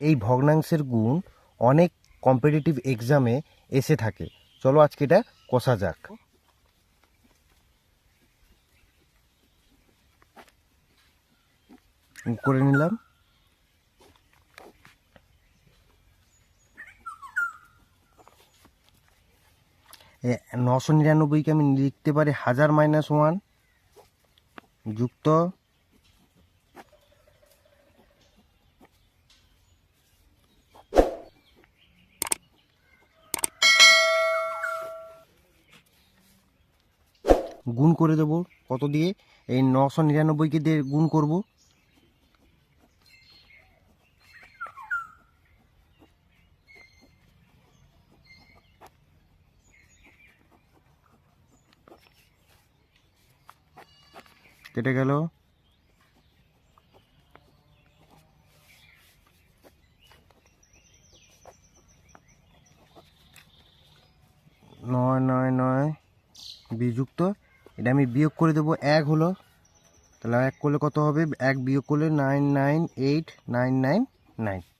এই ভগ্নাংশের গুণ অনেক কম্পিটিটিভ এক্সামে এসে থাকে। চলো আজকে এটা কষা যাক। করে নিলাম। নশো নিরানব্বইকে আমি লিখতে পারি হাজার মাইনাস ওয়ান যুক্ত গুণ করে দেবো। কত দিয়ে? এই নশো নিরানব্বইকে দিয়ে গুণ করব। কেটে গেল। নয় নয় নয়, বিযুক্ত। এটা আমি বিয়োগ করে দেবো এক হলো, তাহলে এক করলে কত হবে? এক বিয়োগ করলে nine nine eight nine nine nine